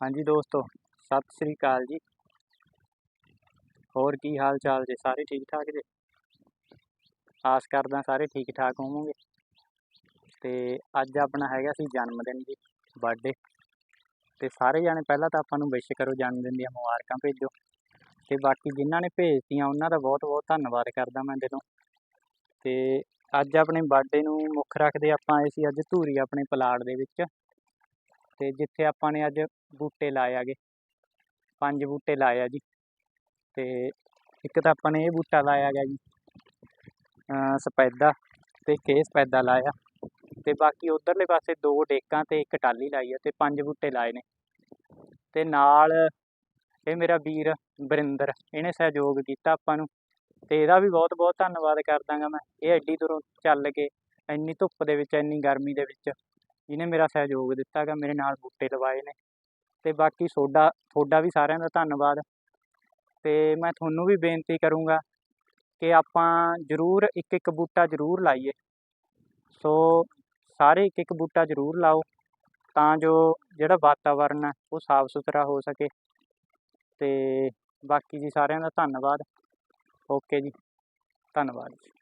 ਹਾਂਜੀ ਦੋਸਤੋ, ਸਤਿ ਸ੍ਰੀ ਅਕਾਲ ਜੀ। ਹੋਰ ਕੀ ਹਾਲ ਚਾਲ ਜੇ? ਸਾਰੇ ਠੀਕ ਠਾਕ ਜੇ? ਆਸ ਕਰਦਾ ਸਾਰੇ ਠੀਕ ਠਾਕ ਹੋਵੋਗੇ। ਤੇ ਅੱਜ ਆਪਣਾ ਹੈਗਾ ਸੀ ਜਨਮ ਦਿਨ ਜੀ ਬਰਥਡੇ ਤੇ ਸਾਰੇ ਜਾਣੇ ਪਹਿਲਾਂ ਤਾਂ ਆਪਾਂ ਨੂੰ ਵਿਸ਼ ਕਰੋ ਜਨਮ ਦਿਨ ਦੀਆਂ ਮੁਬਾਰਕਾਂ ਭੇਜੋ। ਤੇ ਬਾਕੀ ਜਿਨ੍ਹਾਂ ਨੇ ਭੇਜਤੀਆਂ, ਉਹਨਾਂ ਦਾ ਬਹੁਤ ਬਹੁਤ ਧੰਨਵਾਦ ਕਰਦਾ ਮੈਂ ਦਿਲੋਂ। ਤੇ ਅੱਜ ਆਪਣੇ ਬਰਥਡੇ ਨੂੰ ਮੁੱਖ ਰੱਖਦੇ ਆਪਾਂ ਆਏ ਸੀ ਅੱਜ ਧੂਰੀ ਆਪਣੇ ਪਲਾਟ ਦੇ ਵਿੱਚ। ਤੇ ਜਿੱਥੇ ਆਪਾਂ ਨੇ ਅੱਜ ਬੂਟੇ ਲਾਏ ਆਗੇ ਪੰਜ ਬੂਟੇ ਲਾਏ ਆ ਜੀ। ਤੇ ਇੱਕ ਤਾਂ ਆਪਾਂ ਨੇ ਇਹ ਬੂਟਾ ਲਾਇਆ ਗਿਆ ਜੀ। ਸਪੈਦਾ ਤੇ ਇੱਕ ਇਹ ਸਪੈਦਾ ਲਾਇਆ। ਤੇ ਬਾਕੀ ਉਧਰਲੇ ਪਾਸੇ ਦੋ ਡੇਕਾਂ ਤੇ ਇੱਕ ਟਾਲੀ ਲਾਈ ਆ ਤੇ ਪੰਜ ਬੂਟੇ ਲਾਏ ਨੇ। ਤੇ ਨਾਲ ਇਹ ਮੇਰਾ ਵੀਰ ਬਰਿੰਦਰ ਇਹਨੇ ਸਹਿਯੋਗ ਕੀਤਾ ਆਪਾਂ ਨੂੰ। ਤੇ ਇਹਦਾ ਵੀ ਬਹੁਤ ਬਹੁਤ ਧੰਨਵਾਦ ਕਰਦਾਗਾ ਮੈਂ। ਇਹ ਐਡੀ ਦੂਰੋਂ ਚੱਲ ਕੇ, ਇੰਨੀ ਧੁੱਪ ਦੇ ਵਿੱਚ, ਇੰਨੀ ਗਰਮੀ ਦੇ ਵਿੱਚ। ਜਿਹਨੇ ਮੇਰਾ ਸਹਿਯੋਗ ਦਿੱਤਾ ਗਾ ਮੇਰੇ ਨਾਲ ਬੂਟੇ ਲਵਾਏ ਨੇ। ਤੇ ਬਾਕੀ ਤੁਹਾਡਾ ਤੁਹਾਡਾ ਵੀ ਸਾਰਿਆਂ ਦਾ ਧੰਨਵਾਦ। ਤੇ ਮੈਂ ਤੁਹਾਨੂੰ ਵੀ ਬੇਨਤੀ ਕਰੂੰਗਾ ਕਿ ਆਪਾਂ ਜ਼ਰੂਰ ਇੱਕ ਇੱਕ ਬੂਟਾ ਜ਼ਰੂਰ ਲਾਈਏ। ਸੋ ਸਾਰੇ ਇੱਕ ਇੱਕ ਬੂਟਾ ਜ਼ਰੂਰ ਲਾਓ, ਤਾਂ ਜੋ ਜਿਹੜਾ ਵਾਤਾਵਰਨ ਹੈ, ਉਹ ਸਾਫ਼ ਸੁਥਰਾ ਹੋ ਸਕੇ। ਤੇ ਬਾਕੀ ਜੀ ਸਾਰਿਆਂ ਦਾ ਧੰਨਵਾਦ। ਓਕੇ ਜੀ। ਧੰਨਵਾਦ ਜੀ।